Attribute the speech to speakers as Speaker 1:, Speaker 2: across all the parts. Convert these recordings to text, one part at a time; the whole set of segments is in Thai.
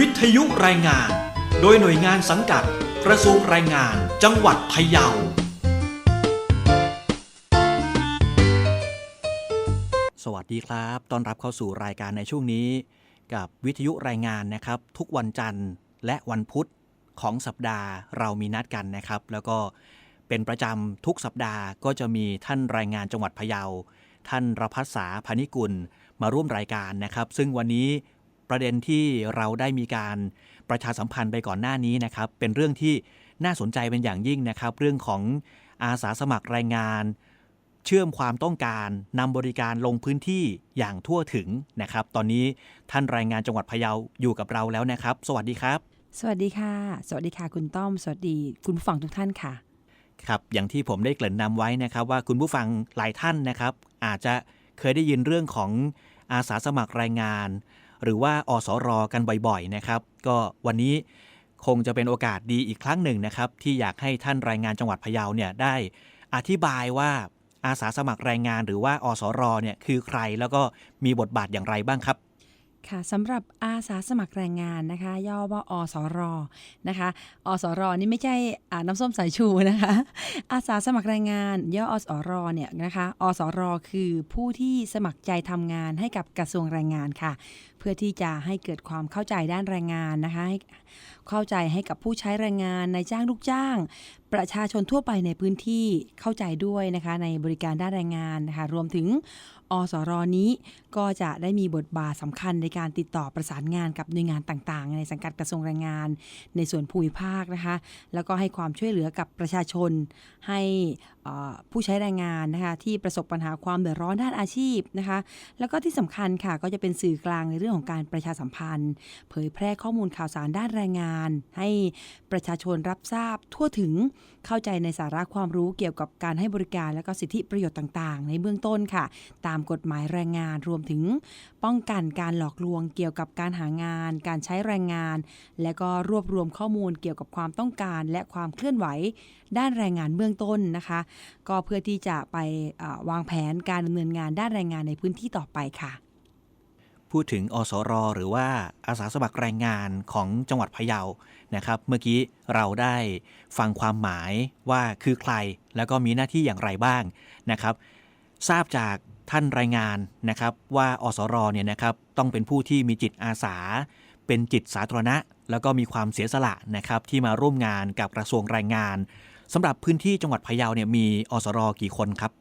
Speaker 1: วิทยุรายงาน โดยหน่วยงานสังกัดกระทรวงแรงงานจังหวัดพะเยา สวัสดีครับ ต้อนรับเข้าสู่รายการในช่วงนี้ กับวิทยุรายงานนะครับ ทุกวันจันทร์และวันพุธของสัปดาห์เรามีนัดกันนะครับ แล้วก็เป็นประจำทุกสัปดาห์ก็จะมีท่านรายงานจังหวัดพะเยา ท่านรพัฒษาพานิกุลมาร่วมรายการนะครับ ซึ่งวันนี้ ประเด็นที่เราได้มีการประชาสัมพันธ์ไปก่อนหน้านี้นะครับ เป็นเรื่องที่น่าสนใจเป็นอย่างยิ่งนะครับ เรื่องของอาสาสมัครแรงงาน เชื่อมความต้องการนำบริการลงพื้นที่อย่างทั่วถึงนะครับ ตอนนี้ท่านรายงานจังหวัดพะเยาอยู่กับเราแล้วนะครับ สวัสดีครับ
Speaker 2: สวัสดีค่ะ สวัสดีค่ะ คุณต้อม สวัสดีคุณผู้ฟังทุกท่านค่ะ
Speaker 1: ครับ อย่างที่ผมได้เกริ่นนำไว้นะครับ ว่าคุณผู้ฟังหลายท่านนะครับ อาจจะเคยได้ยินเรื่องของอาสาสมัครแรงงาน หรือว่าอสรกันบ่อยๆนะครับ ก็วันนี้คงจะเป็นโอกาสดีอีกครั้งหนึ่งนะครับ ที่อยากให้ท่านรายงานจังหวัดพะเยาเนี่ยได้อธิบายว่าอาสาสมัครแรงงานหรือว่าอสรเนี่ยคือใครแล้วก็มีบทบาทอย่างไรบ้างครับ
Speaker 2: ค่ะสำหรับอาสาสมัครแรงงานนะคะ ย่อว่าอสรนะคะอสรนี่ไม่ใช่น้ำส้มสายชูนะคะ อาสาสมัครแรงงาน ย่ออสรเนี่ยนะคะอสรคือผู้ที่สมัครใจทำงานให้กับกระทรวงแรงงานค่ะ เพื่อที่จะให้เกิดความเข้าใจด้านแรงงานนะคะเข้าใจให้กับผู้ใช้แรงงานนายจ้างลูกจ้าง ประชาชนทั่วไปในพื้นที่เข้าใจด้วยนะคะในบริการด้านแรงงานนะคะรวมถึง อสรนี้ ก็จะได้มีบทบาทสำคัญในการติดต่อประสานงานกับหน่วยงานต่างๆ ในสังกัดกระทรวงแรงงาน ในส่วนภูมิภาคนะคะ แล้วก็ให้ความช่วยเหลือกับประชาชน ให้ผู้ใช้แรงงานนะคะที่ประสบปัญหาความเดือดร้อนด้านอาชีพนะคะ แล้วก็ที่สำคัญค่ะก็จะเป็นสื่อกลางในเรื่องของการประชาสัมพันธ์ เผยแพร่ข้อมูลข่าวสารด้านแรงงาน ให้ประชาชนรับทราบทั่วถึง เข้าใจในสาระความรู้เกี่ยวกับการให้บริการและก็สิทธิประโยชน์ต่างๆ ในเบื้องต้นค่ะ ตามกฎหมายแรงงานรวมถึง ป้องกันการหลอกลวงเกี่ยวกับการหางาน การใช้แรงงาน และก็รวบรวมข้อมูลเกี่ยวกับความต้องการ และความเคลื่อนไหว ด้านแรงงานเบื้องต้นนะคะ ก็เพื่อที่จะไปวางแผนการดำเนินงานด้านแรงงานในพื้นที่ต่อไปค่ะ
Speaker 1: พูดถึงอสรหรือว่าอาสาสมัครแรงงานของจังหวัดพะเยานะครับ เมื่อกี้เราได้ฟังความหมายว่าคือใครแล้วก็มีหน้าที่อย่างไรบ้างนะครับ ทราบจากท่านรายงานนะครับว่าอสรเนี่ยนะครับต้องเป็นผู้ที่มีจิตอาสา เป็นจิตสาธารณะ แล้วก็มีความเสียสละนะครับที่มาร่วมงานกับกระทรวงแรงงานสำหรับพื้นที่จังหวัดพะเยาเนี่ยมีอสรกี่คนครับ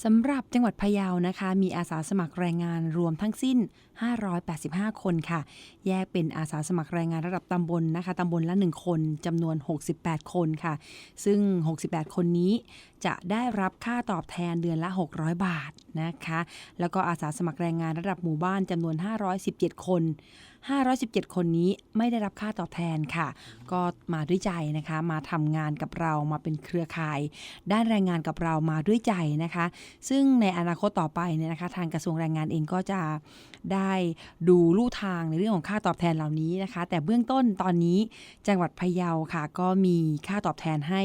Speaker 2: สำหรับจังหวัดพะเยานะคะ มีอาสาสมัครแรงงานรวมทั้งสิ้น 585 คนค่ะ แยกเป็นอาสาสมัครแรงงานระดับตำบลนะคะตำบลละ 1 คนจำนวน 68 คนค่ะ ซึ่ง 68 คนนี้ จะได้รับค่าตอบแทนเดือนละ 600 บาทนะคะ แล้วก็อาสาสมัครแรงงานระดับหมู่บ้านจำนวน 517 คน 517 คนนี้ไม่ได้รับค่าตอบแทนค่ะ ก็มาด้วยใจนะคะ มาทำงานกับเรามาเป็นเครือข่าย ด้านแรงงานกับเรามาด้วยใจนะคะ ซึ่งในอนาคตต่อไปเนี่ยนะคะ ทางกระทรวงแรงงานเองก็จะได้ดูลู่ทางในเรื่องของค่าตอบแทนเหล่านี้นะคะ แต่เบื้องต้นตอนนี้จังหวัดพะเยาค่ะ ก็มีค่าตอบแทนให้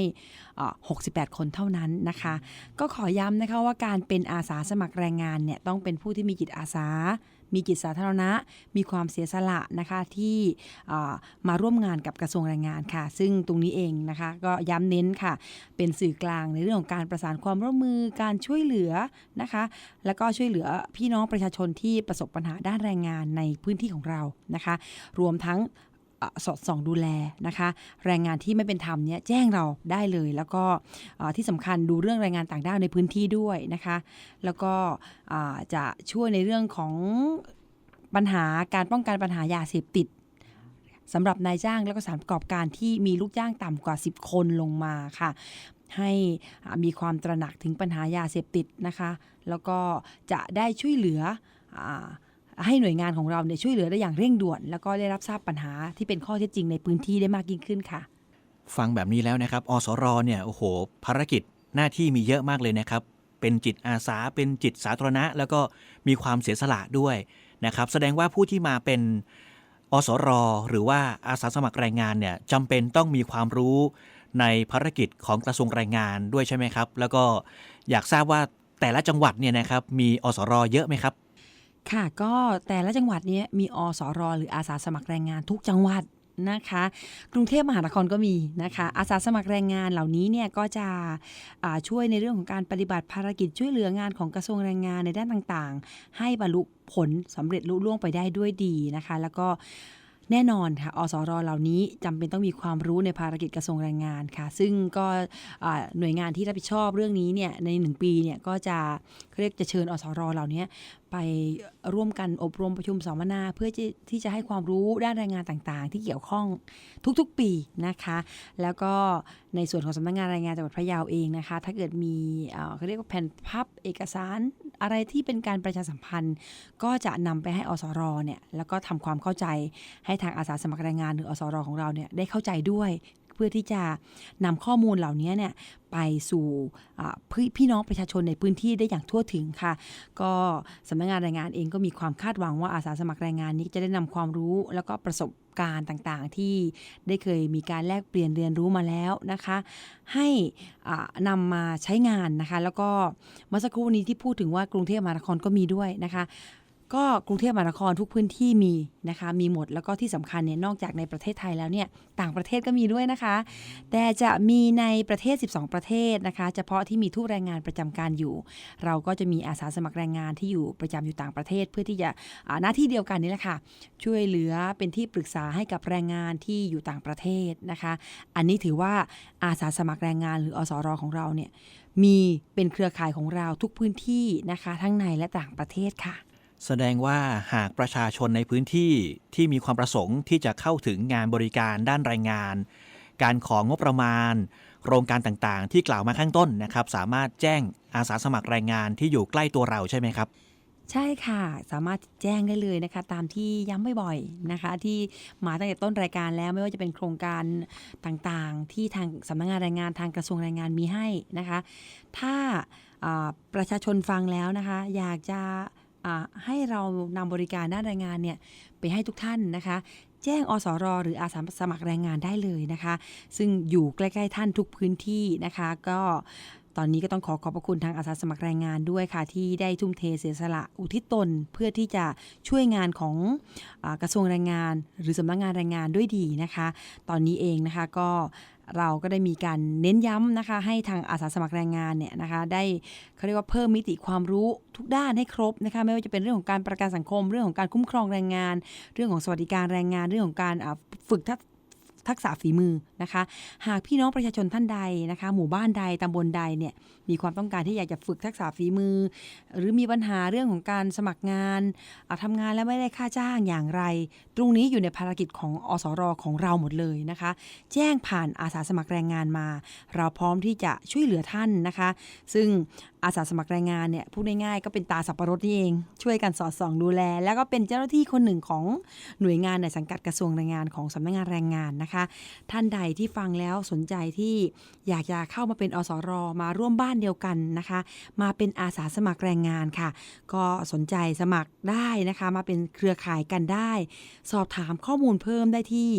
Speaker 2: 68 คนเท่านั้นนะคะ ก็ขอย้ำนะคะว่าการเป็นอาสาสมัครแรงงานเนี่ยต้องเป็นผู้ที่มีจิตอาสา มีจิตสาธารณะ มีความเสียสละนะคะที่มาร่วมงานกับกระทรวงแรงงานค่ะ ซึ่งตรงนี้เองนะคะก็ย้ำเน้นค่ะ เป็นสื่อกลางในเรื่องของการประสานความร่วมมือการช่วยเหลือนะคะ แล้วก็ช่วยเหลือพี่น้องประชาชนที่ประสบปัญหาด้านแรงงานในพื้นที่ของเรานะคะ รวมทั้ง สอดส่องดูแลนะคะ แรงงานที่ไม่เป็นธรรมเนี่ยแจ้งเราได้เลย แล้วก็ที่สำคัญดูเรื่องแรงงานต่างด้าวในพื้นที่ด้วยนะคะ แล้วก็จะช่วยในเรื่องของปัญหาการป้องกันปัญหายาเสพติดสำหรับนายจ้างและก็สถานประกอบการที่มีลูกจ้างต่ำกว่า 10 คนลงมาค่ะ ให้มีความตระหนักถึงปัญหายาเสพติดนะคะ แล้วก็จะได้ช่วยเหลืออ ให้หน่วยงานของเราเนี่ยช่วยเหลือได้อย่างเร่งด่วน แล้วก็ได้รับทราบปัญหาที่เป็นข้อเท็จจริงในพื้นที่ได้มากยิ่งขึ้นค่ะ
Speaker 1: ฟังแบบนี้แล้วนะครับ อสรเนี่ยโอ้โห ภารกิจหน้าที่มีเยอะมากเลยนะครับ เป็นจิตอาสา เป็นจิตสาธารณะ แล้วก็มีความเสียสละด้วยนะครับ แสดงว่าผู้ที่มาเป็นอสรหรือว่าอาสาสมัครแรงงานเนี่ยจำเป็นต้องมีความรู้ในภารกิจของกระทรวงแรงงานด้วยใช่ไหมครับ แล้วก็อยากทราบว่าแต่ละจังหวัดเนี่ยนะครับมีอสรเยอะไหมครับ
Speaker 2: ค่ะก็แต่ละจังหวัดเนี้ยมีอสรหรืออาสาสมัครแรงงานทุกจังหวัดนะคะ กรุงเทพมหานครก็มีนะคะ อาสาสมัครแรงงานเหล่านี้เนี่ยก็จะช่วยในเรื่องของการปฏิบัติภารกิจช่วยเหลืองานของกระทรวงแรงงานในด้านต่างๆ ให้บรรลุผลสำเร็จลุล่วงไปได้ด้วยดีนะคะ แล้วก็ แน่นอนค่ะอสรเหล่านี้จำเป็นต้องมีความรู้ในภารกิจกระทรวงแรงงานค่ะ ซึ่งก็หน่วยงานที่รับผิดชอบเรื่องนี้เนี่ยในหนึ่งปีเนี่ยก็จะเขาเรียกจะเชิญอสรเหล่านี้ไปร่วมกันอบรมประชุมสัมมนา เพื่อที่จะให้ความรู้ด้านแรงงานต่างๆ ที่เกี่ยวข้องทุกๆปีนะคะ แล้วก็ในส่วนของสำนักงานแรงงานจังหวัดพะเยาเองนะคะ ถ้าเกิดมีเขาเรียกว่าแผ่นพับเอกสาร อะไรที่เป็นการประชาสัมพันธ์ ก็จะนำไปให้อสรเนี่ยแล้วก็ทำความเข้าใจให้ทางอาสาสมัครแรงงานหรืออสรของเราเนี่ยได้เข้าใจด้วย เพื่อที่จะนำข้อมูลเหล่านี้เนี่ยไปสู่พี่พี่น้องประชาชนในพื้นที่ได้อย่างทั่วถึงค่ะ ก็สำนักงานแรงงานเองก็มีความคาดหวังว่าอาสาสมัครแรงงานนี้จะได้นำความรู้แล้วก็ประสบการณ์ต่างๆ ที่ได้เคยมีการแลกเปลี่ยนเรียนรู้มาแล้วนะคะ ให้อ่านำมาใช้งานนะคะ แล้วก็เมื่อสักครู่นี้ที่พูดถึงว่ากรุงเทพมหานครก็มีด้วยนะคะ ก็กรุงเทพมหานครทุกพื้นที่มีนะคะมีหมดแล้วก็ที่สำคัญเนี่ยนอกจากในประเทศไทยแล้วเนี่ยต่างประเทศก็มีด้วยนะคะ แต่จะมีในประเทศ 12 ประเทศนะคะ เฉพาะที่มีทูตแรงงานประจำการอยู่ เราก็จะมีอาสาสมัครแรงงานที่อยู่ประจำอยู่ต่างประเทศ เพื่อที่จะหน้าที่เดียวกันนี่แหละค่ะ ช่วยเหลือเป็นที่ปรึกษาให้กับแรงงานที่อยู่ต่างประเทศนะคะ อันนี้ถือว่าอาสาสมัครแรงงานหรืออสรของเราเนี่ยมีเป็นเครือข่ายของเราทุกพื้นที่นะคะ ทั้งในและต่างประเทศค่ะ
Speaker 1: แสดงว่าหากประชาชนในพื้นที่ที่มีความประสงค์ที่จะเข้าถึงงานบริการด้านแรงงาน การของงบประมาณ โครงการต่างๆ ที่กล่าวมาข้างต้นนะครับ สามารถแจ้งอาสาสมัครแรงงานที่อยู่ใกล้ตัวเราใช่ไหมครับ
Speaker 2: ใช่ค่ะ สามารถแจ้งได้เลยนะคะ ตามที่ย้ำบ่อยๆนะคะ ที่มาตั้งแต่ต้นรายการแล้วไม่ว่าจะเป็นโครงการต่างๆ ที่ทางสำนักงานแรงงานทางกระทรวงแรงงานมีให้นะคะ ถ้าประชาชนฟังแล้วนะคะ อยากจะ ให้เรานำบริการด้านแรงงานเนี่ยไปให้ทุกท่านนะคะ แจ้งอสรหรืออาสาสมัครแรงงานได้เลยนะคะ ซึ่งอยู่ใกล้ ๆ ท่านทุกพื้นที่นะคะ ก็ตอนนี้ก็ต้องขอขอบพระคุณทางอาสาสมัครแรงงานด้วยค่ะ ที่ได้ทุ่มเทเสียสละอุทิศตนเพื่อที่จะช่วยงานของอกระทรวงแรงงาน หรือสำนักงานแรงงานด้วยดีนะคะ ตอนนี้เองนะคะก็ เราก็ได้มีการเน้นย้ำนะคะ ให้ทางอาสาสมัครแรงงานเนี่ยนะคะ ได้เขาเรียกว่าเพิ่มมิติความรู้ทุกด้านให้ครบนะคะ ไม่ว่าจะเป็นเรื่องของการประกันสังคม เรื่องของการคุ้มครองแรงงาน เรื่องของสวัสดิการแรงงาน เรื่องของการฝึกทัก ทักษะฝีมือนะคะ หากพี่น้องประชาชนท่านใดนะคะ หมู่บ้านใดตำบลใดเนี่ยมีความต้องการที่อยากจะฝึกทักษะฝีมือ หรือมีปัญหาเรื่องของการสมัครงานาทำงานแล้วไม่ได้ค่าจ้างอย่างไร ตรงนี้อยู่ในภารกิจของอสรของเราหมดเลยนะคะ แจ้งผ่านอาสาสมัครแรงงานมา เราพร้อมที่จะช่วยเหลือท่านนะคะ ซึ่ง อาสาสมัครแรงงานเนี่ยพูดง่ายๆก็เป็นตาสับปะรดนี่เอง ช่วยกันสอดส่องดูแล แล้วก็เป็นเจ้าหน้าที่คนหนึ่งของหน่วยงานในสังกัดกระทรวงแรงงานของสำนักงานแรงงานนะคะ ท่านใดที่ฟังแล้วสนใจที่อยากจะเข้ามาเป็นอสรมาร่วมบ้านเดียวกันนะคะ มาเป็นอาสาสมัครแรงงานค่ะ ก็สนใจสมัครได้นะคะ มาเป็นเครือข่ายกันได้ สอบถามข้อมูลเพิ่มได้ที่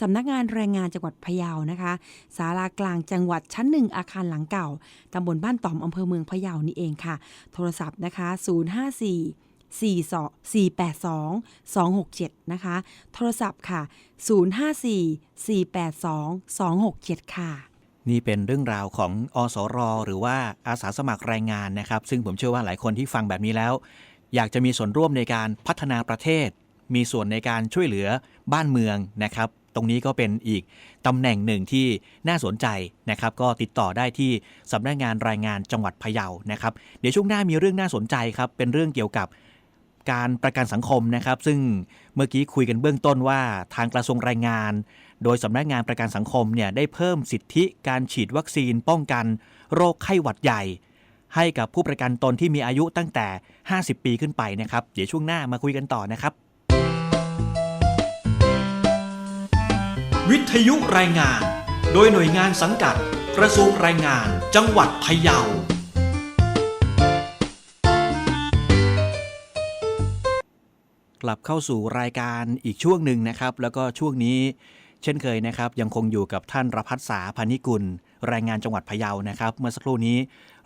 Speaker 2: สำนักงานแรงงานจังหวัดพะเยานะคะศาลากลางจังหวัดชั้นหนึ่งอาคารหลังเก่าตำบลบ้านต่อมอำเภอเมืองพะเยานี่เองค่ะ โทรศัพท์นะคะ 054 4 4 8 2 2 6 7 นะคะ โทรศัพท์ค่ะ 054 482 267 ค่ะ
Speaker 1: นี่เป็นเรื่องราวของอสรหรือว่าอาสาสมัครแรงงานนะครับ ซึ่งผมเชื่อว่าหลายคนที่ฟังแบบนี้แล้ว อยากจะมีส่วนร่วมในการพัฒนาประเทศ มีส่วนในการช่วยเหลือบ้านเมืองนะครับ ตรงนี้ก็เป็นอีกตำแหน่งหนึ่งที่น่าสนใจนะครับ ก็ติดต่อได้ที่สำนักงานรายงานจังหวัดพะเยานะครับ เดี๋ยวช่วงหน้ามีเรื่องน่าสนใจครับ เป็นเรื่องเกี่ยวกับการประกันสังคมนะครับ ซึ่งเมื่อกี้คุยกันเบื้องต้นว่าทางกระทรวงแรงงาน โดยสำนักงานประกันสังคมเนี่ยได้เพิ่มสิทธิการฉีดวัคซีนป้องกันโรคไข้หวัดใหญ่ ให้กับผู้ประกันตนที่มีอายุตั้งแต่ 50 ปีขึ้นไปนะครับ เดี๋ยวช่วงหน้ามาคุยกันต่อนะครับ วิทยุรายงาน โดยหน่วยงานสังกัดกระทรวงแรงงานจังหวัดพะเยา กลับเข้าสู่รายการอีกช่วงหนึ่งนะครับ แล้วก็ช่วงนี้ เช่นเคยนะครับ ยังคงอยู่กับท่านรพัฒษาพานิกุลแรงงานจังหวัดพะเยานะครับ เมื่อสักครู่นี้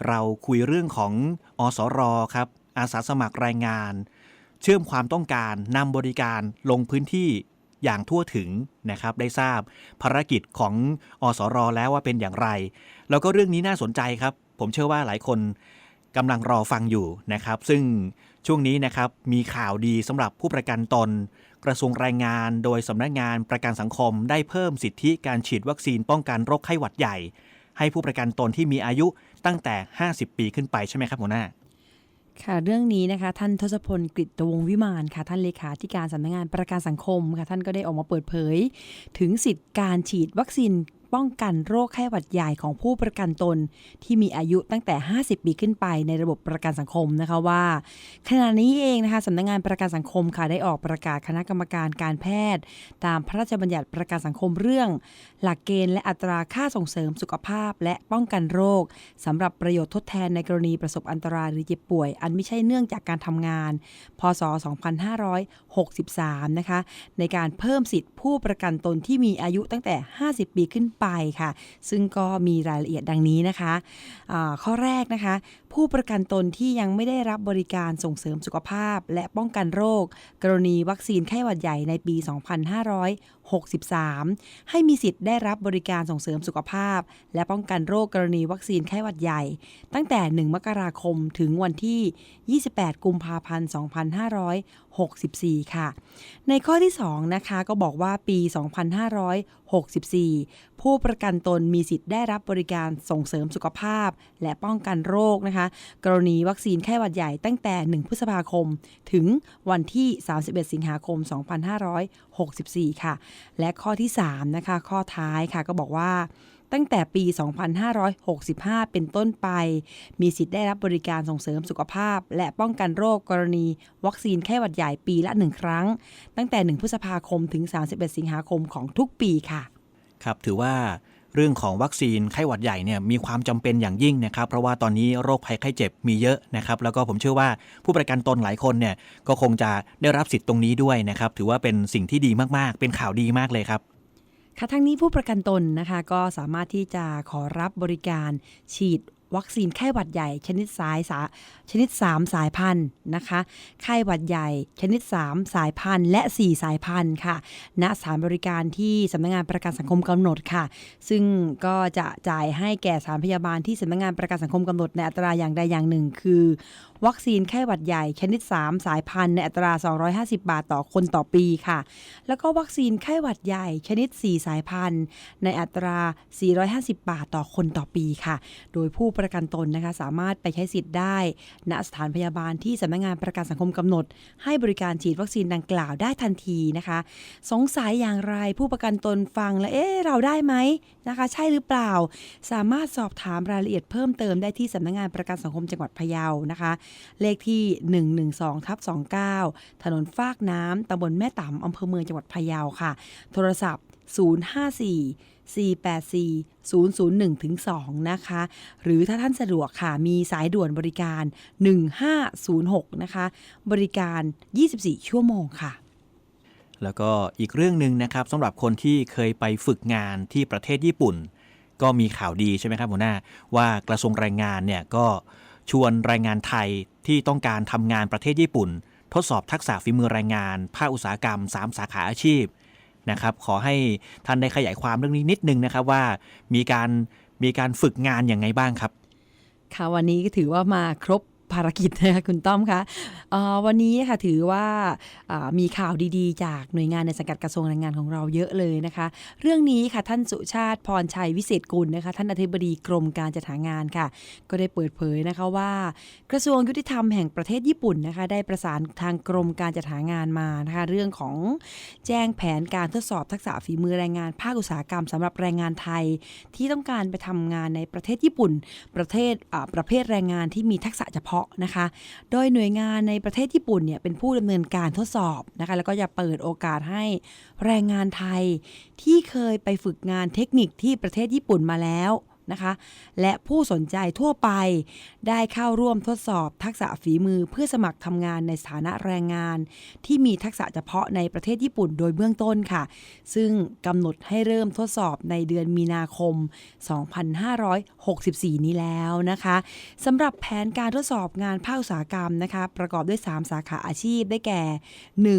Speaker 1: เราคุยเรื่องของอสรครับ อาสาสมัครแรงงาน เชื่อมความต้องการนำบริการลงพื้นที่ อย่างทั่วถึงนะครับได้ทราบภารกิจของอสรแล้วว่าเป็นอย่างไร แล้วก็เรื่องนี้น่าสนใจครับ ผมเชื่อว่าหลายคนกำลังรอฟังอยู่นะครับ ซึ่งช่วงนี้นะครับมีข่าวดีสำหรับผู้ประกันตน กระทรวงแรงงานโดยสำนักงานประกันสังคมได้เพิ่มสิทธิการฉีดวัคซีนป้องกันโรคไข้หวัดใหญ่ ให้ผู้ประกันตนที่มีอายุตั้งแต่ 50 ปีขึ้นไปใช่ไหมครับหัวหน้า
Speaker 2: ค่ะเรื่องนี้นะคะท่านทศพลกฤตวงวิมานค่ะท่านเลขาธิการสำนักงานประกันสังคมค่ะท่านก็ได้ออกมาเปิดเผย ถึงสิทธิการฉีดวัคซีน ป้องกันโรคไข้หวัดใหญ่ของผู้ประกันตน ที่มีอายุตั้งแต่ 50 ปีขึ้นไปในระบบประกันสังคมนะคะว่า ขณะนี้เองนะคะสำนักงานประกันสังคมค่ะได้ออกประกาศคณะกรรมการการแพทย์ ตามพระราชบัญญัติประกันสังคมเรื่อง หลักเกณฑ์และอัตราค่าส่งเสริมสุขภาพ และป้องกันโรคสำหรับประโยชน์ทดแทนในกรณีประสบอันตรายหรือเจ็บป่วย อันไม่ใช่เนื่องจากการทำงาน พศ 2563 นะคะในการเพิ่มสิทธิผู้ประกันตนที่มีอายุตั้งแต่ 50 ปีขึ้นไปค่ะ ซึ่งก็มีรายละเอียดดังนี้นะคะอ่าข้อแรกนะคะ ผู้ประกันตนที่ยังไม่ได้รับบริการส่งเสริมสุขภาพ และป้องกันโรค กรณีวัคซีนไข้หวัดใหญ่ในปี 2563 ให้มีสิทธิ์ได้รับบริการส่งเสริมสุขภาพ และป้องกันโรคกรณีวัคซีนไข้หวัดใหญ่ ตั้งแต่ 1 มกราคมถึงวันที่ 28 กุมภาพันธ์ 2,500 2564 ค่ะ ในข้อที่ 2 นะคะก็บอกว่าปี 2564 ผู้ประกันตนมีสิทธิ์ได้รับบริการส่งเสริมสุขภาพ และป้องกันโรคนะคะ กรณีวัคซีนไข้หวัดใหญ่ตั้งแต่ 1 พฤษภาคม ถึงวันที่ 31 สิงหาคม 2564 ค่ะ และข้อที่ 3 นะคะ ข้อท้ายค่ะก็บอกว่า ตั้งแต่ปี 2565 เป็นต้นไป มีสิทธิ์ได้รับบริการส่งเสริมสุขภาพ และป้องกันโรคกรณี วัคซีนไข้หวัดใหญ่ปีละ 1 ครั้ง ตั้งแต่ 1 พฤษภาคมถึง 31 สิงหาคมของทุกปีค่ะ
Speaker 1: ครับ ถือว่าเรื่องของวัคซีนไข้หวัดใหญ่เนี่ยมีความจำเป็นอย่างยิ่งนะครับ เพราะว่าตอนนี้โรคภัยไข้เจ็บมีเยอะนะครับ แล้วก็ผมเชื่อว่าผู้ประกันตนหลายคนเนี่ยก็คงจะได้รับสิทธิ์ตรงนี้ด้วยนะครับ ถือว่าเป็นสิ่งที่ดีมากๆ เป็นข่าวดีมากเลยครับ
Speaker 2: ค่ะทั้งนี้ผู้ประกันตนนะคะก็สามารถที่จะขอรับบริการฉีดวัคซีนไข้หวัดใหญ่ชนิดสายสาชนิด 3 สายพันธุ์นะคะ ไข้หวัดใหญ่ชนิด 3 สายพันธุ์และ 4 สายพันธุ์ค่ะ ณสถานบริการที่สำนักงานประกันสังคมกำหนดค่ะ ซึ่งก็จะจ่ายให้แก่สถานพยาบาลที่สำนักงานประกันสังคมกำหนดในอัตราอย่างใดอย่างหนึ่ง คือวัคซีนไข้หวัดใหญ่ชนิด 3 สายพันธุ์ในอัตรา 250 บาทต่อคนต่อปีค่ะ แล้วก็วัคซีนไข้หวัดใหญ่ชนิด 4 สายพันธุ์ ในอัตรา 450 บาทต่อคนต่อปีค่ะ โดยผู้ประกันตนนะคะสามารถไปใช้สิทธิ์ได้ ณสถานพยาบาลที่สำนักงานประกันสังคมกำหนด ให้บริการฉีดวัคซีนดังกล่าวได้ทันทีนะคะ สงสัยอย่างไรผู้ประกันตนฟังแล้วเอ๊ะเราได้ไหมนะคะ ใช่หรือเปล่า สามารถสอบถามรายละเอียดเพิ่มเติมได้ที่สำนักงานประกันสังคมจังหวัดพะเยานะคะเลขที่ 112ทับ29 ถนนฟากน้ำตำบลแม่ต่ำอำเภอเมืองจังหวัดพะเยาค่ะ โทรศัพท์ 054 484 001ถึง2นะคะ หรือถ้าท่านสะดวกค่ะ มีสายด่วนบริการ 1506 นะคะ บริการ 24 ชั่วโมงค่ะ
Speaker 1: แล้วก็อีกเรื่องหนึ่งนะครับสำหรับคนที่เคยไปฝึกงานที่ประเทศญี่ปุ่น ก็มีข่าวดีใช่ไหมครับหัวหน้า ว่ากระทรวงแรงงานเนี่ยก็ ชวนแรงงานไทยที่ต้องการทำงานประเทศญี่ปุ่น ทดสอบทักษะฝีมือแรงงานภาคอุตสาหกรรม 3 สาขาอาชีพนะครับขอให้ท่านได้ขยายความเรื่องนี้นิดนึงนะครับว่ามีการมีการฝึกงานอย่างไงบ้างครับ
Speaker 2: ค่ะวันนี้ก็ถือว่ามาครบ ภารกิจนะคะคุณต้อมคะวันนี้ค่ะถือว่ามีข่าวดีๆ จากหน่วยงานในสังกัดกระทรวงแรงงานของเราเยอะเลยนะคะ เรื่องนี้ค่ะท่านสุชาติพรชัยวิเศษกุลนะคะท่านอธิบดีกรมการจัดหางานค่ะ ก็ได้เปิดเผยนะคะว่า กระทรวงยุติธรรมแห่งประเทศญี่ปุ่นนะคะได้ประสานทางกรมการจัดหางานมานะคะเรื่องของแจ้งแผนการทดสอบทักษะฝีมือแรงงานภาคอุตสาหกรรมสำหรับแรงงานไทย ที่ต้องการไปทำงานในประเทศญี่ปุ่น ประเทศประเภทแรงงานที่มีทักษะเฉพาะนะคะ โดยหน่วยงานในประเทศญี่ปุ่นเนี่ยเป็นผู้ดำเนินการทดสอบนะคะ แล้วก็จะเปิดโอกาสให้แรงงานไทยที่เคยไปฝึกงานเทคนิคที่ประเทศญี่ปุ่นมาแล้ว นะคะ และผู้สนใจทั่วไปได้เข้าร่วมทดสอบทักษะฝีมือเพื่อสมัครทำงานในสถานะแรงงาน ที่มีทักษะเฉพาะในประเทศญี่ปุ่นโดยเบื้องต้นค่ะ ซึ่งกำหนดให้เริ่มทดสอบในเดือนมีนาคม 2564 นี้แล้วนะคะสำหรับแผนการทดสอบงานภาคอุตสาหกรรมนะคะ ประกอบด้วย 3 สาขาอาชีพได้แก่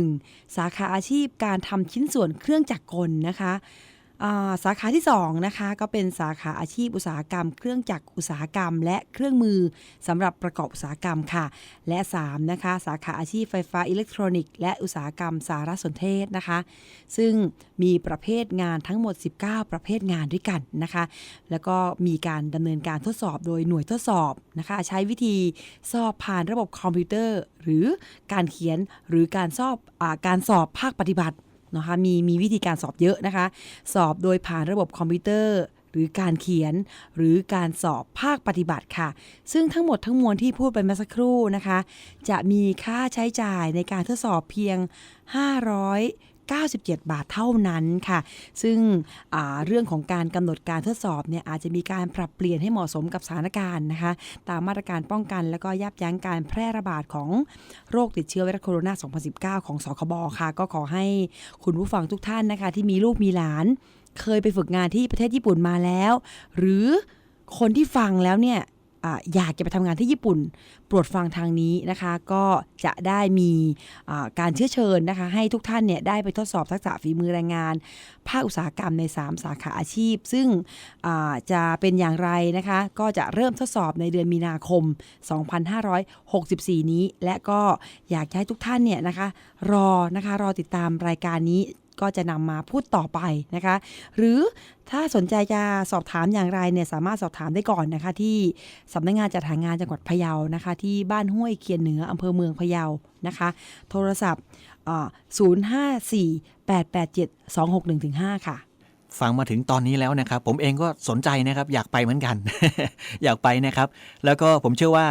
Speaker 2: 1. สาขาอาชีพการทำชิ้นส่วนเครื่องจักรกลนะคะ สาขาที่2นะคะก็เป็นสาขาอาชีพอุตสาหกรรม เครื่องจักรอุตสาหกรรม และเครื่องมือสำหรับประกอบอุตสาหกรรมค่ะ และ3นะคะสาขาอาชีพไฟฟ้าอิเล็กทรอนิกส์และอุตสาหกรรมสารสนเทศนะคะ ซึ่งมีประเภทงานทั้งหมด 19 ประเภทงานด้วยกันนะคะ แล้วก็มีการดำเนินการทดสอบโดยหน่วยทดสอบนะคะ ใช้วิธีสอบผ่านระบบคอมพิวเตอร์ หรือการเขียนหรือการสอบอการสอบภาคปฏิบัติ นะคะมีมีวิธีการสอบเยอะนะคะ สอบโดยผ่านระบบคอมพิวเตอร์ หรือการเขียน หรือการสอบภาคปฏิบัติค่ะ ซึ่งทั้งหมดทั้งมวลที่พูดไปเมื่อสักครู่นะคะ จะมีค่าใช้จ่ายในการทดสอบเพียง 97 บาทเท่านั้นค่ะ ซึ่งเรื่องของการกำหนดการทดสอบเนี่ยอาจจะมีการปรับเปลี่ยนให้เหมาะสมกับสถานการณ์นะคะ ตามมาตรการป้องกัน และก็ยับยั้งการแพร่ระบาดของโรคติดเชื้อไวรัสโคโรนา 2019 ของสคบค่ะ ก็ขอให้คุณผู้ฟังทุกท่านนะคะ ที่มีลูกมีหลาน เคยไปฝึกงานที่ประเทศญี่ปุ่นมาแล้ว หรือคนที่ฟังแล้วเนี่ย อยากจะไปทำงานที่ญี่ปุ่น โปรดฟังทางนี้นะคะ ก็จะได้มีการเชื้อเชิญนะคะ ให้ทุกท่านเนี่ยได้ไปทดสอบทักษะฝีมือแรงงาน ภาคอุตสาหกรรมใน 3 สาขาอาชีพ ซึ่งจะเป็นอย่างไรนะคะ ก็จะเริ่มทดสอบในเดือนมีนาคม 2564 นี้ และก็อยากให้ทุกท่านเนี่ยนะคะ รอนะคะรอติดตามรายการนี้ ก็จะนำมาพูดต่อไปนะคะ หรือถ้าสนใจจะสอบถามอย่างไรเนี่ยสามารถสอบถามได้ก่อนนะคะ ที่สำนักงานจัดหางานจังหวัดพะเยานะคะ ที่บ้านห้วยเคียนเหนืออำเภอเมืองพะเยานะคะ โทรศัพท์อ่า054-887-261-5 ค่ะ
Speaker 1: ฟังมาถึงตอนนี้แล้วนะครับ ผมเองก็สนใจนะครับ อยากไปเหมือนกัน อยากไปนะครับ แล้วก็ผมเชื่อว่า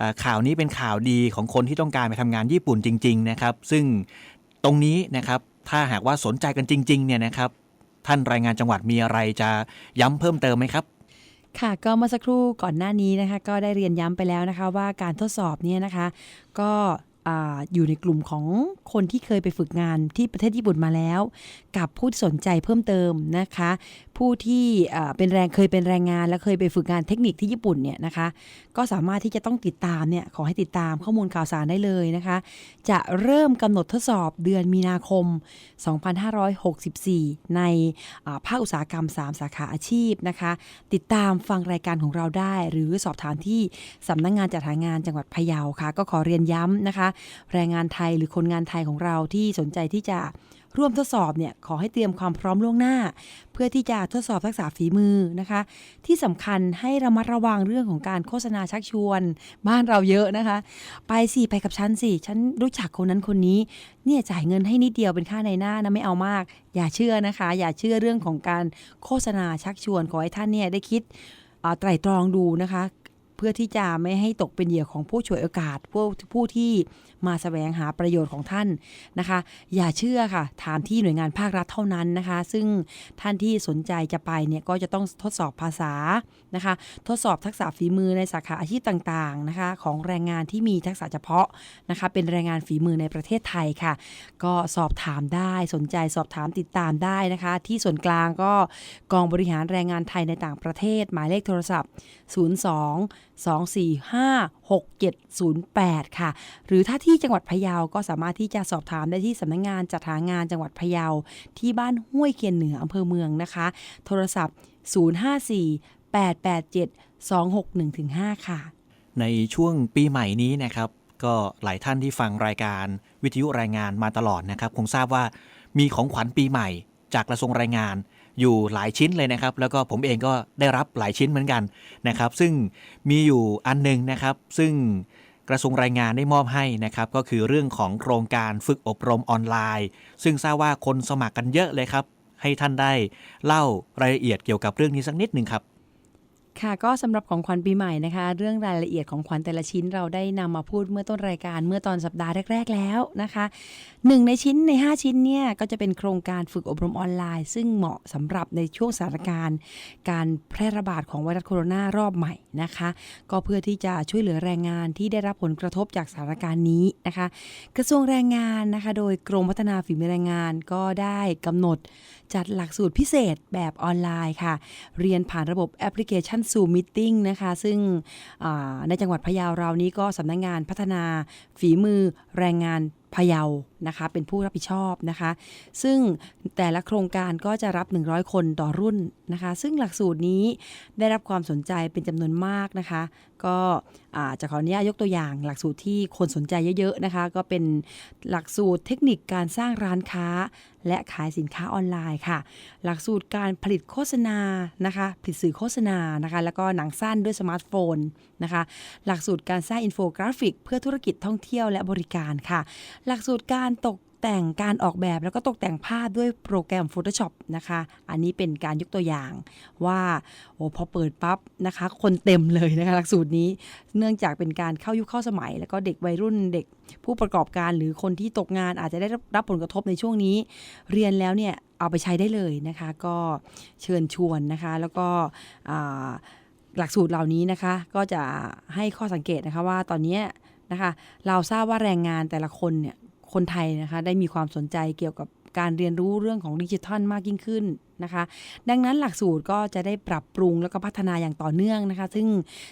Speaker 1: อ่าข่าวนี้เป็นข่าวดีของคนที่ต้องการไปทำงานญี่ปุ่นจริง ๆ นะครับ ซึ่งตรงนี้นะครับ ถ้าหากว่าสนใจกันจริง ๆ เนี่ยนะครับ ท่านรายงานจังหวัดมีอะไรจะย้ำเพิ่มเติมไหมครับ
Speaker 2: ค่ะก็เมื่อสักครู่ก่อนหน้านี้นะคะ ก็ได้เรียนย้ำไปแล้วนะคะ ว่าการทดสอบเนี่ยนะคะ ก็ ออยู่ในกลุ่มของคนที่เคยไปฝึกงานที่ประเทศญี่ปุ่นมาแล้ว กับผู้ที่สนใจเพิ่มเติมนะคะ ผู้ที่เป็นแรงเคยเป็นแรงงาน และเคยไปฝึกงานเทคนิคที่ญี่ปุ่นเนี่ยนะคะ ก็สามารถที่จะต้องติดตามเนี่ยขอให้ติดตามข้อมูลข่าวสารได้เลยนะคะ จะเริ่มกำหนดทดสอบเดือนมีนาคม 2564 ในอ่าภาคอุตสาหกรรม 3 สาขาอาชีพนะคะ ติดตามฟังรายการของเราได้ หรือสอบถามที่สำนักงงานจัดหางานจังหวัดพะเยาค่ะ ก็ขอเรียนย้ำนะคะแรงงานไทยหรือคนงานไทยของเราที่สนใจที่จะร่วมทดสอบเนี่ยขอให้เตรียมความพร้อมล่วงหน้า เพื่อที่จะทดสอบทักษะฝีมือนะคะ ที่สำคัญให้ระมัดระวังเรื่องของการโฆษณาชักชวน บ้านเราเยอะนะคะ ไปสิไปกับฉันสิฉันรู้จักคนนั้นคนนี้เนี่ยจ่ายเงินให้นิดเดียวเป็นค่าในหน้านะไม่เอามาก อย่าเชื่อนะคะ อย่าเชื่อเรื่องของการโฆษณาชักชวนขอให้ท่านเนี่ยได้คิดไตร่ตรองดูนะคะ เพื่อที่จะไม่ให้ตกเป็นเหยื่อของผู้ฉวยโอกาสผู้ผู้ที่มาแสวงหาประโยชน์ของท่านนะคะ อย่าเชื่อค่ะถามที่หน่วยงานภาครัฐเท่านั้นนะคะ ซึ่งท่านที่สนใจจะไปเนี่ยก็จะต้องทดสอบภาษานะคะ ทดสอบทักษะฝีมือในสาขาอาชีพต่างๆนะคะ ของแรงงานที่มีทักษะเฉพาะนะคะ เป็นแรงงานฝีมือในประเทศไทยค่ะ ก็สอบถามได้สนใจสอบถามติดตามได้นะคะ ที่ส่วนกลางก็กองบริหารแรงงานไทยในต่างประเทศ หมายเลขโทรศัพท์ 02 245 6708 ค่ะ หรือถ้าที่จังหวัดพะเยาก็สามารถที่จะสอบถามได้ที่สำนักงงานจัดหางานจังหวัดพะเยาที่บ้านห้วยเคียนเหนืออำเภอเมืองนะคะ โทรศัพท์ 054 887 261-5 ค่ะ
Speaker 1: ในช่วงปีใหม่นี้นะครับก็หลายท่านที่ฟังรายการวิทยุรายงานมาตลอดนะครับ คงทราบว่ามีของขวัญปีใหม่จากกระทรวงแรงงาน อยู่หลายชิ้นเลยนะครับ แล้วก็ผมเองก็ได้รับหลายชิ้นเหมือนกันนะครับ ซึ่งมีอยู่อันหนึงนะครับ ซึ่งกระทรวงแรงงานได้มอบให้นะครับ ก็คือเรื่องของโครงการฝึกอบรมออนไลน์ ซึ่งทราบว่าคนสมัครกันเยอะเลยครับ ให้ท่านได้เล่ารายละเอียดเกี่ยวกับเรื่องนี้สักนิดหนึ่งครับ
Speaker 2: ค่ะก็สำหรับของขวัญปีใหม่นะคะ เรื่องรายละเอียดของขวัญแต่ละชิ้นเราได้นำมาพูดเมื่อต้นรายการเมื่อตอนสัปดาห์แรก ๆ แล้วนะคะหนึ่งในชิ้นใน 5 ชิ้นเนี่ยก็จะเป็นโครงการฝึกอบรมออนไลน์ ซึ่งเหมาะสำหรับในช่วงสถานการณ์ การแพร่ระบาดของไวรัสโคโรนารอบใหม่นะคะ ก็เพื่อที่จะช่วยเหลือแรงงานที่ได้รับผลกระทบจากสถานการณ์นี้นะคะ กระทรวงแรงงานนะคะ โดยกรมพัฒนาฝีมือแรงงานก็ได้กำหนดจัดหลักสูตรพิเศษแบบออนไลน์ค่ะ เรียนผ่านระบบแอปพลิเคชันซูมิทติ้งนะคะซึ่งในจังหวัดพะเยาเรานี้ก็สำนักงานพัฒนาฝีมือแรงงานพะเยา นะคะ เป็นผู้รับผิดชอบนะคะ ซึ่งแต่ละโครงการก็จะรับ 100 คนต่อรุ่นนะคะ ซึ่งหลักสูตรนี้ได้รับความสนใจเป็นจำนวนมากนะคะ ก็อ่าจะขออนุญาตยกตัวอย่าง หลักสูตรที่คนสนใจเยอะๆนะคะ ก็เป็นหลักสูตรเทคนิคการสร้างร้านค้า และขายสินค้าออนไลน์ค่ะ หลักสูตรการผลิตโฆษณานะคะผลิตสื่อโฆษณานะคะ แล้วก็หนังสั้นด้วยสมาร์ทโฟนนะคะ หลักสูตรการสร้างอินโฟกราฟิก เพื่อธุรกิจท่องเที่ยวและบริการค่ะ หลักสูตรการตกแต่งการออกแบบแล้วก็ตกแต่งภาพด้วยโปรแกรม Photoshop นะคะ อันนี้เป็นการยกตัวอย่างว่าโอ้พอเปิดปั๊บนะคะ คนเต็มเลยนะคะหลักสูตรนี้ เนื่องจากเป็นการเข้ายุคเข้าสมัย แล้วก็เด็กวัยรุ่นเด็กผู้ประกอบการหรือคนที่ตกงานอาจจะได้รับผลกระทบในช่วงนี้ เรียนแล้วเนี่ยเอาไปใช้ได้เลยนะคะ ก็เชิญชวนนะคะ แล้วก็หลักสูตรเหล่านี้นะคะ ก็จะให้ข้อสังเกตนะคะว่าตอนนี้นะคะ เราทราบว่าแรงงานแต่ละคนเนี่ย คนไทยนะคะได้มีความสนใจเกี่ยวกับการเรียนรู้เรื่องของดิจิทัลมากยิ่งขึ้นนะคะ ดังนั้นหลักสูตรก็จะได้ปรับปรุงแล้วก็พัฒนาอย่างต่อเนื่องนะคะ ซึ่ง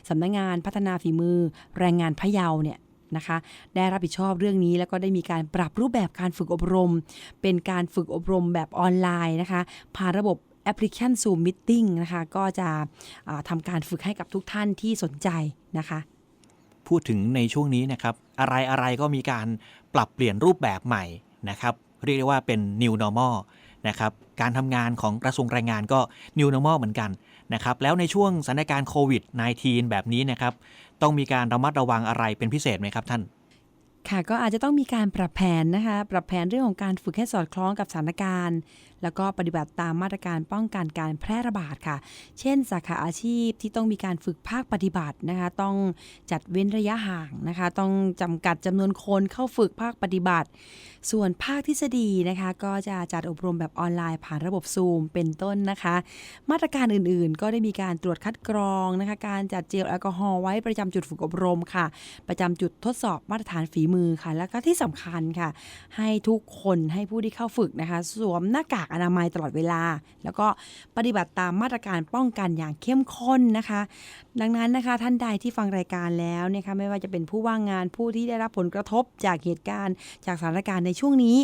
Speaker 2: สำนักงานพัฒนาฝีมือแรงงานพะเยาเนี่ยนะคะได้รับผิดชอบเรื่องนี้แล้วก็ได้มีการปรับรูปแบบการฝึกอบรม เป็นการฝึกอบรมแบบออนไลน์นะคะผ่านระบบแอปพลิเคชัน Zoom Meeting นะคะก็จะทำการฝึกให้กับทุกท่านที่สนใจนะคะ
Speaker 1: พูดถึงในช่วงนี้นะครับ อะไรอะไรก็มีการปรับเปลี่ยนรูปแบบใหม่นะครับ เรียกได้ว่าเป็น new normal นะครับ การทำงานของกระทรวงแรงงานก็ new normal เหมือนกันนะครับ แล้วในช่วงสถานการณ์โควิด -19 แบบนี้นะครับ ต้องมีการระมัดระวังอะไรเป็นพิเศษไหมครับท่าน
Speaker 2: ค่ะก็อาจจะต้องมีการปรับแผนนะคะ ปรับแผนเรื่องของการฝึกให้สอดคล้องกับสถานการณ์แล้วก็ปฏิบัติตามมาตรการป้องกันการแพร่ระบาดค่ะ เช่น สาขาอาชีพที่ต้องมีการฝึกภาคปฏิบัตินะคะ ต้องจัดเว้นระยะห่างนะคะ ต้องจำกัดจำนวนคนเข้าฝึกภาคปฏิบัติ ส่วนภาคทฤษฎีนะคะ ก็จะจัดอบรมแบบออนไลน์ผ่านระบบซูมเป็นต้นนะคะ มาตรการอื่นๆ ก็ได้มีการตรวจคัดกรองนะคะ การจัดเจลแอลกอฮอล์ไว้ประจำจุดฝึกอบรมค่ะ ประจำจุดทดสอบมาตรฐานฝีมือค่ะ แล้วก็ที่สำคัญค่ะ ให้ทุกคนให้ผู้ที่เข้าฝึกนะคะ สวมหน้ากากอนามัยตลอดเวลา แล้วก็ปฏิบัติตามมาตรการป้องกันอย่างเข้มข้นนะคะ ดังนั้นนะคะท่านใดที่ฟังรายการแล้วนี่ยค่ะไม่ว่าจะเป็นผู้ว่างงานผู้ที่ได้รับผลกระทบจากเหตุการณ์ จากสถานการณ์ในช่วงนี้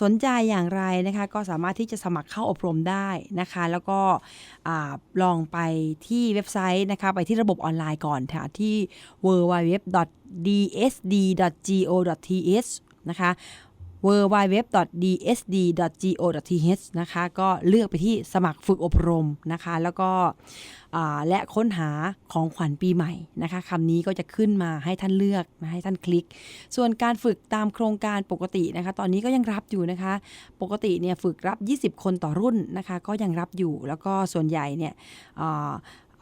Speaker 2: สนใจอย่างไรนะคะก็สามารถที่จะสมัครเข้าอบรมได้นะคะ แล้วก็ลองไปที่เว็บไซต์นะคะไปที่ระบบออนไลน์ก่อนค่ะที่ www.dsd.go.th นะคะ www.dsd.go.th นะคะ ก็เลือกไปที่สมัครฝึกอบรมนะคะ แล้วก็อ่าและค้นหาของขวัญปีใหม่นะคะคำนี้ก็จะขึ้นมาให้ท่านเลือกนะให้ท่านคลิก ส่วนการฝึกตามโครงการปกตินะคะ ตอนนี้ก็ยังรับอยู่นะคะ ปกติเนี่ยฝึกรับ 20 คนต่อรุ่นนะคะ ก็ยังรับอยู่แล้วก็ส่วนใหญ่เนี่ย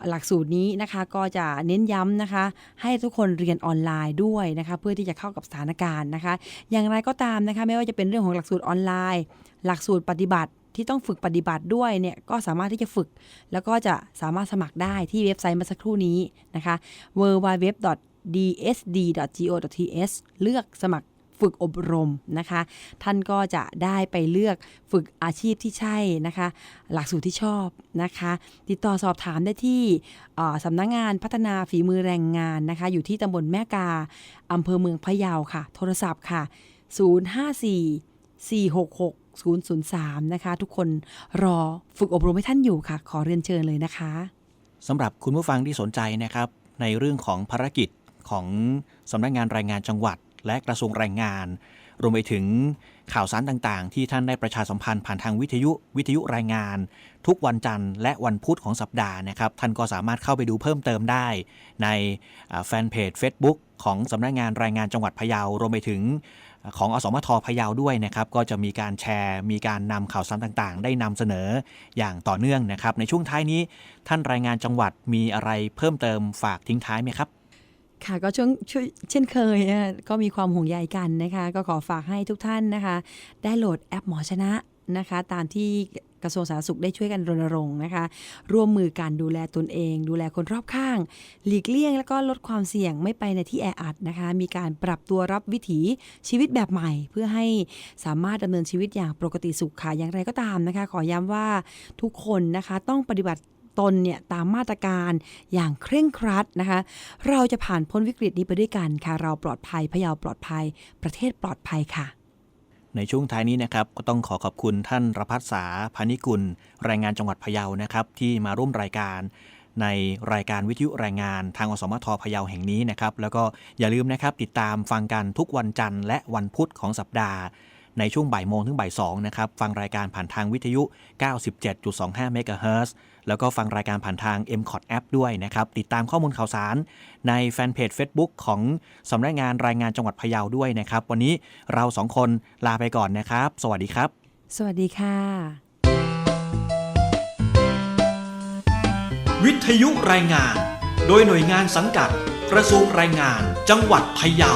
Speaker 2: หลักสูตรนี้นะคะก็จะเน้นย้ำนะคะ ให้ทุกคนเรียนออนไลน์ด้วยนะคะเพื่อที่จะเข้ากับสถานการณ์นะคะ อย่างไรก็ตามนะคะไม่ว่าจะเป็นเรื่องของหลักสูตรออนไลน์ หลักสูตรปฏิบัติที่ต้องฝึกปฏิบัติด้วยเนี่ยก็สามารถที่จะฝึก แล้วก็จะสามารถสมัครได้ที่เว็บไซต์เมื่อสักครู่นี้นะคะ www.dsd.go.th เลือกสมัคร ฝึกอบรมนะคะ ท่านก็จะได้ไปเลือกฝึกอาชีพที่ใช่นะคะ หลักสูตรที่ชอบนะคะ ติดต่อสอบถามได้ที่สำนักงานพัฒนาฝีมือแรงงานนะคะ อยู่ที่ตำบลแม่กาอำเภอเมืองพะเยาค่ะ โทรศัพท์ค่ะ 054 466 003 นะคะ ทุกคนรอฝึกอบรมให้ท่านอยู่ค่ะ ขอเรียนเชิญเลยนะคะ
Speaker 1: สำหรับคุณผู้ฟังที่สนใจนะครับ ในเรื่องของภารกิจของสำนักงานแรงงานจังหวัด และกระทรวงแรงงาน รวมไปถึงข่าวสารต่างๆ ที่ท่านได้ประชาสัมพันธ์ผ่านทางวิทยุวิทยุรายงาน ทุกวันจันทร์และวันพุธของสัปดาห์นะครับ ท่านก็สามารถเข้าไปดูเพิ่มเติมได้ ในแฟนเพจ Facebook ของสำนักงานแรงงานจังหวัดพะเยา รวมไปถึงของอสมทพะเยาด้วยนะครับ ก็จะมีการแชร์ มีการนำข่าวสารต่างๆ ได้นำเสนออย่างต่อเนื่องนะครับ ในช่วงท้ายนี้ท่านรายงานจังหวัดมีอะไรเพิ่มเติมฝากทิ้งท้ายไหมครับ
Speaker 2: ค่ะก็ช่วงช่วยเช่นเคยก็มีความห่วงใยกันนะคะ ก็ขอฝากให้ทุกท่านนะคะ ได้โหลดแอปหมอชนะนะคะ ตามที่กระทรวงสาธารณสุขได้ช่วยกันรณรงค์นะคะ ร่วมมือการดูแลตนเอง ดูแลคนรอบข้าง หลีกเลี่ยง แล้วก็ลดความเสี่ยงไม่ไปในที่แออัดนะคะ มีการปรับตัวรับวิถีชีวิตแบบใหม่ เพื่อให้สามารถดำเนินชีวิตอย่างปกติสุขค่ะอย่างไรก็ตามนะคะ ขอย้ำว่าทุกคนนะคะต้องปฏิบัติ ตนเนี่ยตามมาตรการอย่างเคร่งครัดนะคะ เราจะผ่านพ้นวิกฤตนี้ไปด้วยกันค่ะ เราปลอดภัยพะเยาปลอดภัย ประเทศปลอดภัยค่ะ
Speaker 1: ในช่วงท้ายนี้นะครับก็ต้องขอขอบคุณท่านรพัฒษาพานิกุลแรงงานจังหวัดพะเยานะครับ ที่มาร่วมรายการ ในรายการวิทยุรายงานทางอสมทพะเยาแห่งนี้นะครับ แล้วก็อย่าลืมนะครับติดตามฟังกันทุกวันจันทร์และวันพุธของสัปดาห์ ในช่วงบ่ายโมงถึงบ่ายสองนะครับ ฟังรายการผ่านทางวิทยุ 97.25เมกะเฮิรตซ์ แล้วก็ฟังรายการผ่านทาง m c o t App ด้วยนะครับ ติดตามข้อมูลข่าวสารในแฟนเพจ Facebook ของสำนักงานรายงานจังหวัดพะเยาด้วยนะครับ วันนี้เราสองคนลาไปก่อนนะครับ สวัสดีครับ
Speaker 2: สวัสดีค่ะ
Speaker 1: วิทยุรายงาน โดยหน่วยงานสังกัดกระทรวงแรงงานจังหวัดพะเยา